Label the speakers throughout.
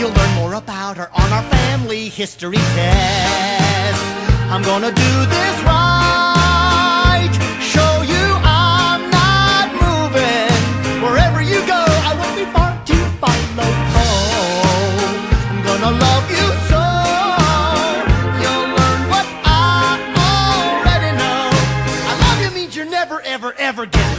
Speaker 1: You'll learn more about her on our family history test. I'm gonna do this right. Show you I'm not moving. Wherever you go, I won't be far to follow. Oh, I'm gonna love you so. You'll learn what I already know. I love you means you're never, ever, ever getting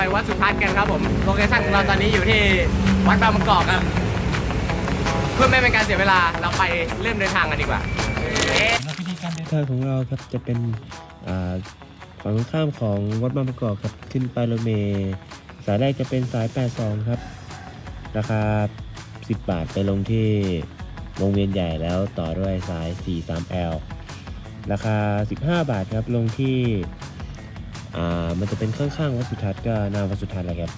Speaker 2: ไปวัดสุทัศน์กันครับผม โลเคชั่นของเราตอนนี้อยู่ที่วัดบางประกอบครับ เพื่อไม่เป็นการเสียเวลา เราไปเริ่มเดินทางกันดีกว่าเอ๊ะ
Speaker 3: ทางของเราครับจะเป็นอ่าฝั่งตรงข้ามของวัดบางประกอบครับขึ้นไปรถเมล์สายแรกจะเป็นสาย 82 ครับ ราคา 10 บาทไปลงที่วงเวียนใหญ่แล้วต่อด้วยสาย 43L ราคา 15 บาทครับลงที่ อ่ามันจะเป็นข้างๆวัดสุทัศน์ก็หน้าวัดสุทัศน์แหละครับ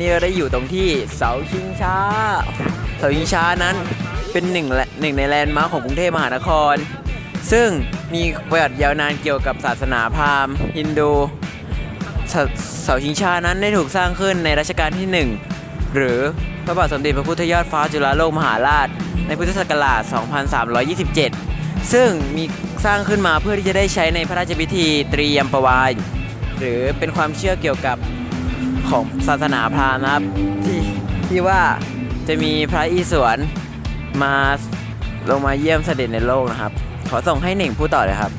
Speaker 4: นี้เราได้อยู่ตรงที่เสาชิงช้า เสาชิงช้านั้นเป็นหนึ่งแหละหนึ่งในแลนด์มาร์คของกรุงเทพมหานคร ซึ่งมีประวัติยาวนานเกี่ยวกับศาสนาพราหมณ์ฮินดูเสาเสาชิงช้านั้นได้ถูกสร้างขึ้นในรัชกาลที่ 1 หรือพระบาทสมเด็จพระพุทธยอดฟ้าจุฬาโลกมหาราช ในพุทธศักราช 2327 ซึ่งมีสร้างขึ้นมาเพื่อที่จะได้ใช้ในพระราชพิธีตรียมประวายหรือเป็นความเชื่อเกี่ยวกับ ของศาสนาพราหมณ์นะครับ ที่ที่ว่าจะมีพระอิศวรมาลงมาเยี่ยมเสด็จในโลกนะครับ ขอส่งให้หนึ่งผู้ต่อเลยครับ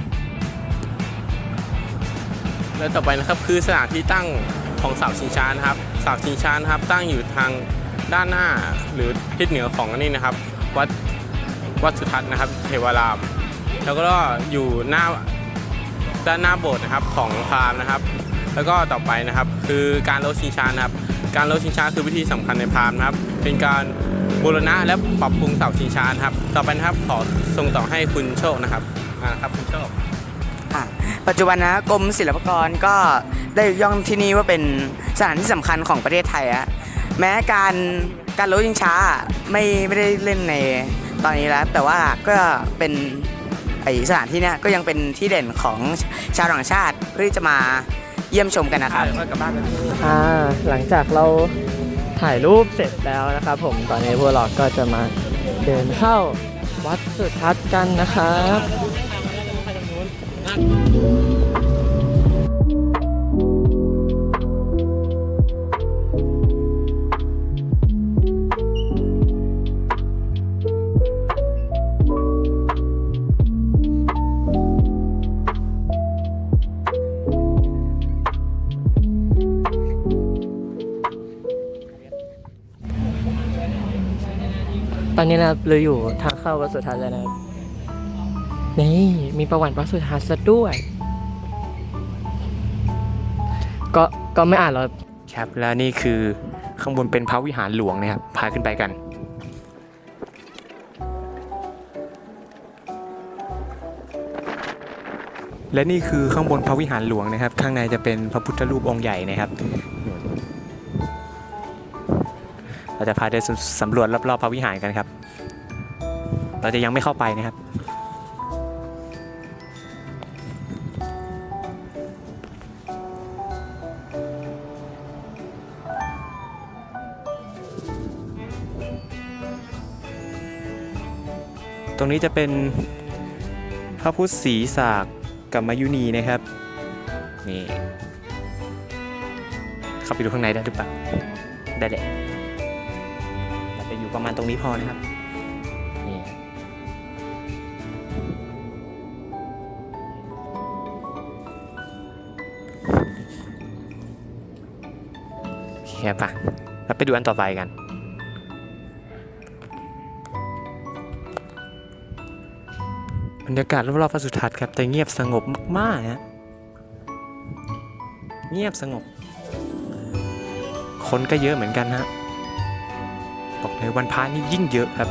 Speaker 5: และต่อไปนะครับคือสถานที่ตั้งของเสาชิงช้านะครับเสาชิงช้านะครับ ตั้งอยู่ทางด้านหน้าหรือทิศเหนือของอันนี่นะครับ วัดวัดสุทัศน์นะครับ เทวาราม แล้วก็อยู่หน้าด้านหน้าโบสถ์นะครับของพราหมณ์นะครับ แล้วก็ต่อไปนะครับ คือการโลดชิงช้านะครับ การโลดชิงช้าคือวิธีสำคัญในพามนะครับ เป็นการบูรณะและปรับปรุงเสาชิงช้านะครับ ต่อไปนะครับขอส่งต่อให้คุณโชคนะครับอ่าครับคุณโชค
Speaker 6: ปัจจุบันนะกรมศิลปากรก็ได้ย่องที่นี่ว่าเป็นสถานที่สำคัญของประเทศไทยอะแม้การการรถยิงช้าไม่ไม่ได้เล่นในตอนนี้แล้ว แต่ว่าก็เป็นไอสถานที่เนี้ยก็ยังเป็นที่เด่นของชาวต่างชาติเพื่อที่จะมา เยี่ยมชมกันนะครับ
Speaker 7: อ่าหลังจากเราถ่ายรูปเสร็จแล้วนะครับ ผมตอนนี้พวกเราก็จะมาเดินเข้าวัดสุทัศน์กันนะครับ อนนี้นะครับเราอยู่ทางเข้าวัดสุทัศน์แล้วนะครับนี่มีประวัติวัดสุทัศน์ซะด้วย ก็ก็ไม่อ่านหรอก
Speaker 2: ครับแล้วนี่คือข้างบนเป็นพระวิหารหลวงนะครับพาขึ้นไปกัน และนี่คือข้างบนพระวิหารหลวงนะครับ ข้างในจะเป็นพระพุทธรูปองค์ใหญ่นะครับ เราจะพาเดินสำรวจรอบๆพระวิหารกันครับ เราจะยังไม่เข้าไปนะครับตรงนี้จะเป็น
Speaker 8: พระพุทธศรีสากกับมายุนีนะครับนี่เข้าไปดูข้างในได้หรือเปล่าได้แหละเราจะอยู่ ประมาณตรงนี้พอนะครับนี่โอเคปะเราไปดูอันต่อไปกันบรรยากาศรอบๆพระสุทัศน์ครับแต่เงียบสงบมากๆฮะเงียบสงบ คนก็เยอะเหมือนกันฮะ ในวันพระนี่ยิ่งเยอะครับ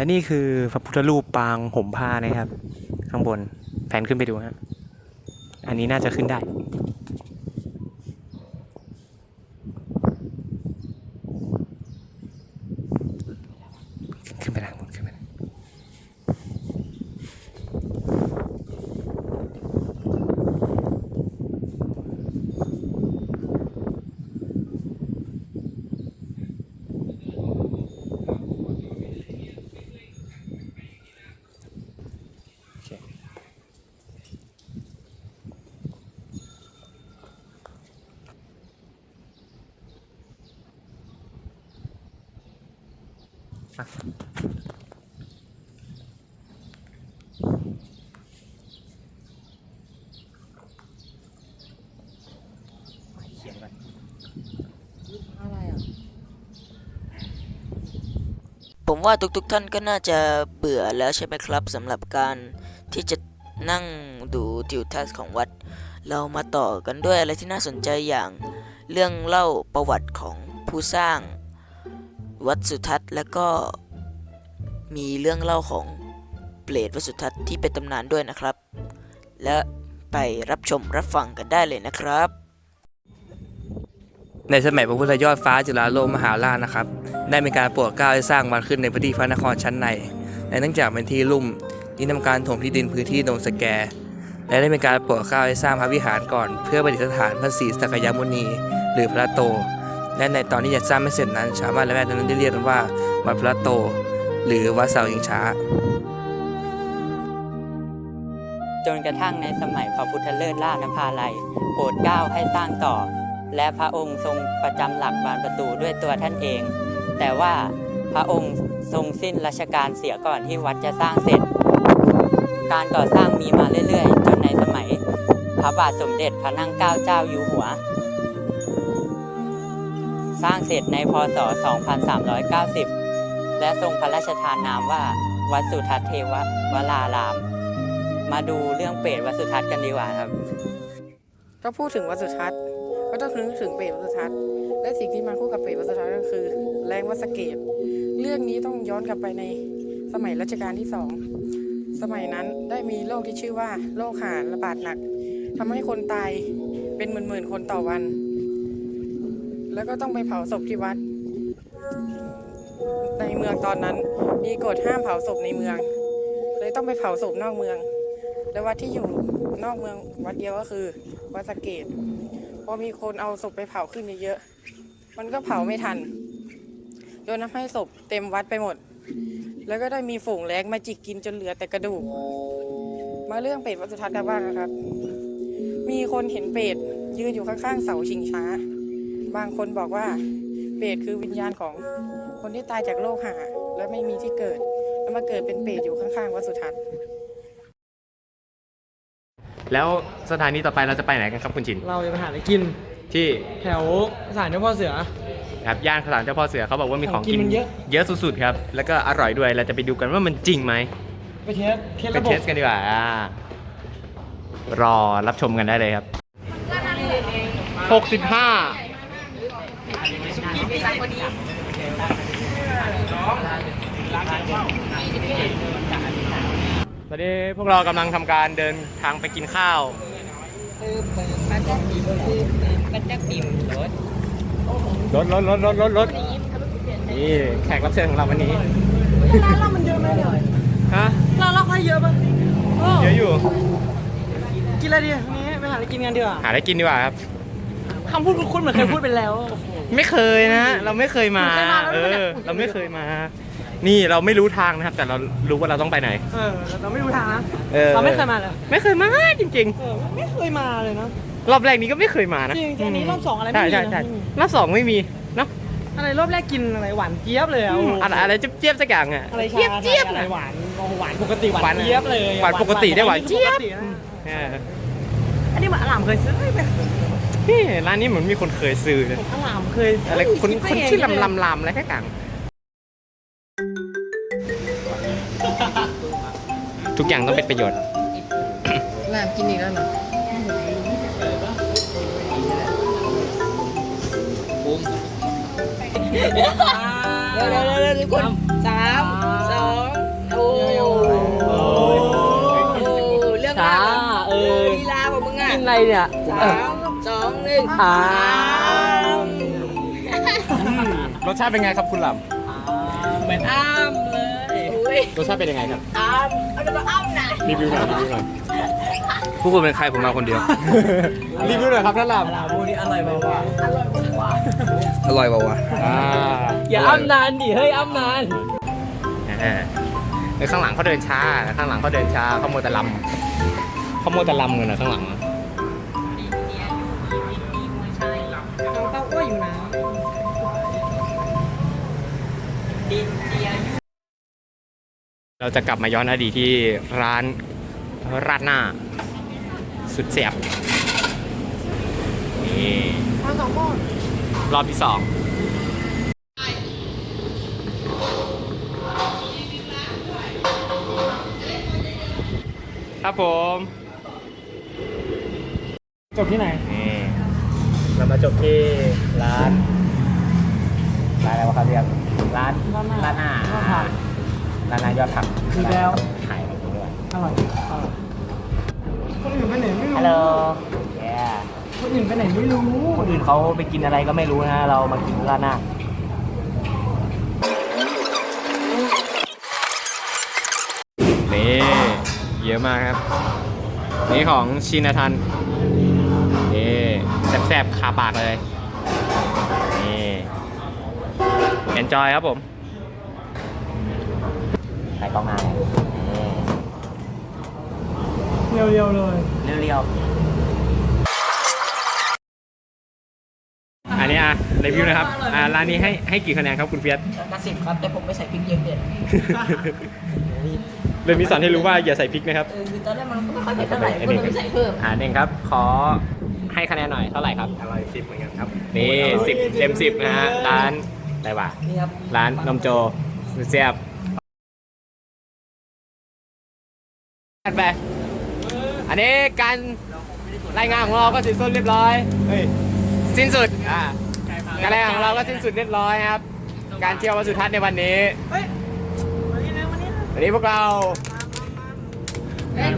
Speaker 8: และนี่คือพระพุทธรูปปางห่มผ้านะครับ ข้างบนแผนขึ้นไปดูฮะอันนี้น่าจะขึ้นได้ ขึ้นไปได้หมดขึ้นไปได้โอเคอะ เขียนก่อน
Speaker 9: ผมว่าทุกๆท่านก็น่าจะเบื่อแล้วใช่ไหมครับสำหรับการที่จะนั่งดูทิวทัศน์ของวัด เรามาต่อกันด้วยอะไรที่น่าสนใจอย่างเรื่องเล่าประวัติของผู้สร้าง วัดสุทัศน์และก็มีเรื่องเล่าของเปรตวัดสุทัศน์ที่เป็นตำนานด้วยนะครับ และไปรับชมรับฟังกันได้เลยนะครับ
Speaker 10: ในสมัยพระพุทธยอดฟ้าจุฬาโลกมหาราชนะครับ ได้มีการโปรดเกล้าให้สร้างวัดขึ้นในพื้นที่พระนครชั้นในและเนื่องจากเป็นที่ลุ่มที่ทำการถมที่ดินพื้นที่ดงสแก และได้มีการโปรดเกล้าให้สร้างพระวิหารก่อน เพื่อประดิษฐานพระศรีสักยมุนี หรือพระโต และในตอนที่ยังสร้างไม่เสร็จนั้น ชาวบ้านและแม่นั้นได้เรียกกันว่าวัดพระโต หรือวัดเสาอิงช้า
Speaker 11: จนกระทั่งในสมัยพระพุทธเลิศล่านภาลัยโปรดเกล้าให้สร้างต่อ และพระองค์ทรงประจำหลักบานประตูด้วยตัวท่านเอง แต่ว่าพระองค์ทรงสิ้นราชการเสียก่อนที่วัดจะสร้างเสร็จ การก่อสร้างมีมาเรื่อยๆ จนในสมัย พระบาทสมเด็จพระนั่งเกล้าเจ้าอยู่หัว สร้างเสร็จในพศ 2390 และทรงพระราชทานนามว่า วัดสุทัศน์เทววราราม มาดูเรื่องเปรตวัดสุทัศน์กันดีกว่าครับ
Speaker 12: ก็พูดถึงวัดสุทัศน์ก็ต้องนึกถึงเปรตวัดสุทัศน์และสิ่งที่มาคู่กับเปรตวัดสุทัศน์ก็คือ แรงวัดสเกต เรื่องนี้ต้องย้อนกลับไปในสมัยรัชกาลที่สองสมัยนั้นได้มีโรคที่ชื่อว่าโรคหาระบาดหนักทำให้คนตายเป็นหมื่นๆคนต่อวัน แล้วก็ต้องไปเผาศพที่วัด ในเมืองตอนนั้น มีกฎห้ามเผาศพในเมือง เลยต้องไปเผาศพนอกเมือง และวัดที่อยู่นอกเมืองวัดเดียวก็คือ วัดสเกตพอมีคนเอาศพไปเผาขึ้นเยอะๆมันก็เผาไม่ทันจนทำให้ศพเต็มวัดไปหมด แล้วก็ได้มีฝูงแรงมาจิกกินจนเหลือแต่กระดูก มาเรื่องเปรตวัดสุทัศน์กันบ้างนะครับ มีคนเห็นเปรตยืนอยู่ข้างๆเสาชิงช้า บางคนบอกว่าเปรตคือวิญญาณของคนที่ตายจากโรคหา และไม่มีที่เกิด แล้วมาเกิดเป็นเปรตอยู่ข้างๆวัดสุทัศน์
Speaker 2: แล้วสถานีต่อไปเราจะไปไหนกันครับคุณชิน
Speaker 7: เราจะไปหาอะไรกิน
Speaker 2: ที่
Speaker 7: แถวสถานเจ้าพ่อเสือ
Speaker 2: ครับย่านขลานเจ้าพ่อเสือเขาบอกว่ามีของกิน เยอะเยอะสุดๆครับ แล้วก็อร่อยด้วยเราจะไปดูกันว่ามันจริงไหม
Speaker 7: ไปเทสเทส
Speaker 2: ไประ
Speaker 7: บบ
Speaker 2: เทสกันดีกว่าอ่ารอรับชมกันได้เลยครับ 65 ตอนนี้พวกเรากำลังทำการเดินทางไปกินข้าว รถรถรถรถรถรถนี่แขกรับเชิญของเราวันนี้
Speaker 7: ร้านเรามันเยอะไหมเนี่ย
Speaker 2: ฮะ
Speaker 7: ร้านเราค่อยเยอะปะโอ้
Speaker 2: เยอะอยู่
Speaker 7: กินอะไรดีวันนี้ไปหาอะไรกินกันดีกว่า
Speaker 2: หาอะไรกินดีกว่าครับ
Speaker 7: คำพูดคุณเหมือนเคยพูดไปแล้วโอ้โห
Speaker 2: ไม่เคยนะ เราไม่เคยมา
Speaker 7: เคยมาแล้ว
Speaker 2: เอ
Speaker 7: ไม่ได้
Speaker 2: อเราไม่เคยมา นี่เราไม่รู้ทางนะครับ แต่เรารู้ว่าเราต้องไปไหน
Speaker 7: เออเราไม่รู้ทางนะ
Speaker 2: ออ
Speaker 7: เราไม่เคยมาเลย
Speaker 2: ไม่เคยมาจริง
Speaker 7: เออไม่เคยมาเลยเนาะ
Speaker 2: ๆ รอบแรกนี้ก็ไม่เคยมานะ
Speaker 7: จริงๆอันนี้รอบสองอะไรไม่
Speaker 2: ใช่
Speaker 7: มี
Speaker 2: ใช่
Speaker 7: นะ
Speaker 2: ใช่
Speaker 7: ไม่มี
Speaker 2: รอบสองไม่มีเนาะ
Speaker 7: อะไรรอบแรกกินอะไรหวานเจี๊ยบเลยอะโอ้โห
Speaker 2: อะไรอะไรเจี๊ยบๆสักอย่างอะ
Speaker 7: อะไรชา
Speaker 2: เจี๊ยบ
Speaker 7: ไท
Speaker 2: เจี๊ย
Speaker 7: ย
Speaker 2: บ
Speaker 7: อะไร
Speaker 2: นะ
Speaker 7: หวานโอ้โหหวานปกติหวาน
Speaker 2: หวาน
Speaker 7: เจี๊ยบเลย
Speaker 2: หวานปกติได้หวานเจี๊ยบ
Speaker 7: ปกตินะ
Speaker 2: เออ
Speaker 7: อันนี้เหมือนอลามเคยซื้อไหม
Speaker 2: นี่ร้านนี้เหมือนมีคนเคยซื้อเลย
Speaker 7: อลามเคย
Speaker 2: อะไรคน
Speaker 7: ดป
Speaker 2: คน
Speaker 7: เง
Speaker 2: ชื่อ
Speaker 7: เลย
Speaker 2: ลำลำลำอะไรแค่กลางทุกอย่างต้องเป็นประโยชน์
Speaker 7: แลมกินอีกแล้วเหรอ
Speaker 13: เร็วเร็วเร็วทุกคนสามสองโอ้โอ้เรื่องราวเออลีลาของมึงอะ
Speaker 7: กินอะไรเนี่ย
Speaker 13: สามส องหนึ่ง
Speaker 7: อ่า
Speaker 2: รสชาติเป็นไงครับคุณล
Speaker 7: เหมือนอ้ามเลย
Speaker 13: อุ้ยำ
Speaker 2: รสชาติเป็นยังไงครับ
Speaker 13: อ้ามเอาจะมาอ้ามนะ
Speaker 2: รีวิวหน่อยรีวิวหน่อย
Speaker 10: พวกคุณเป็นใครผมมาคนเดียว
Speaker 2: รีวิวหน่อยครับท่านล
Speaker 7: ลาบูนี่อร่อยไหมวะ
Speaker 10: อร่อยเปล่าวะำ
Speaker 2: อ่า
Speaker 7: อย่าอ้ำนานดิ เฮ้ยอ้ำนาน
Speaker 2: อ่าเออข้างหลังเขาเดินช้า ข้างหลังเขาเดินช้าเขาโมวแต่ลำเขาโมวแต่ลำกันนะข้างหลัง
Speaker 7: เรา
Speaker 2: จะกลับมาย้อนอดีตที่ร้านราดหน้า สุดเสียบนี่รอบที่สองครับผม
Speaker 7: จบที่ไหน
Speaker 2: นี่เรามาจบที่ร้าน ร้านอะไรวะครับเรียกร้านร้านหน้าร้านหน้ายอดผัก
Speaker 7: อีกแล้ว
Speaker 2: ถ่ายแบบนี้ด้วย
Speaker 7: อร่อยอร่อยคนอื่นไปไหนไม่รู้
Speaker 2: ฮัลโหลแย่
Speaker 7: คนอื่นไปไหนไม่รู้
Speaker 2: คนอื่นเขาไปกินอะไรก็ไม่รู้นะ เรามากินร้านหน้านี่เยอะมากครับ นี่ของชินาทันนี่แซ่บๆคาปากเลยนี่เอนจอยครับผมถ่ายกล้องหน้าเลย
Speaker 7: เรียวๆเลย
Speaker 2: นี่เรียวๆอันนี้อะรีวิวนะครับอ่าร้านนี้ให้ให้กี่คะแนนครับคุณเฟียส
Speaker 13: กระสิบครับ แต่ผมไม่ใส่พริกเยอะเกิน
Speaker 2: เลยมีสอนให้รู้ว่าอย่าใส่พริกนะครับ
Speaker 13: เออคือตอนแรกมันก็ไม่ค่อยเผ็ดเท่าไหร่คุณเลยไม่ใส่เพิ่ม
Speaker 2: อ่าเน่งครับ ขอให้คะแนนหน่อยเท่าไหร่ครับอร่อยสิบเหมือนกันครับนี่สิบเต็มสิบนะฮะร้านอะ ไรวะ
Speaker 13: นี่ครับ
Speaker 2: ร้านนมโจสุดแซ่บไปอันนี้การรายงานของเราก็สิ้นสุดเรียบร้อยเฮ้ยสิ้นสุดอ่าการรายงานของเราก็สิ้นสุดเรียบร้อยครับ การเที่ยววัดสุทัศน์ในวันนี้วันนี้พวกเรา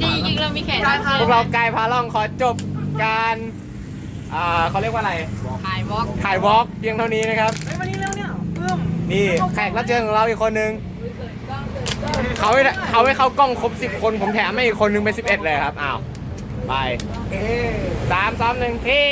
Speaker 13: จริงจริงเรามีแขกรับเชิญ
Speaker 2: พวกเรากายพาล่องขอจบการ อ่าเขาเรียกว่าอะไร
Speaker 13: ถ่ายวอล์ก
Speaker 2: ถ่ายวอล์กเพียงเท่านี้นะครับ
Speaker 7: วันนี้แล้วเนี่ยเพิ่ม
Speaker 2: นี่แขกรับเชิญของเราอีกคนนึงเขาให้เขาให้เข้ากล้องครบ10 คน ผมแถมให้อีกคนนึงเป็น11 เลยครับ อ้าว ไปสามสองหนึ่งเฮ้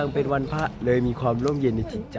Speaker 14: ยังเป็นวันพระเลยมีความร่มเย็นในจิตใจ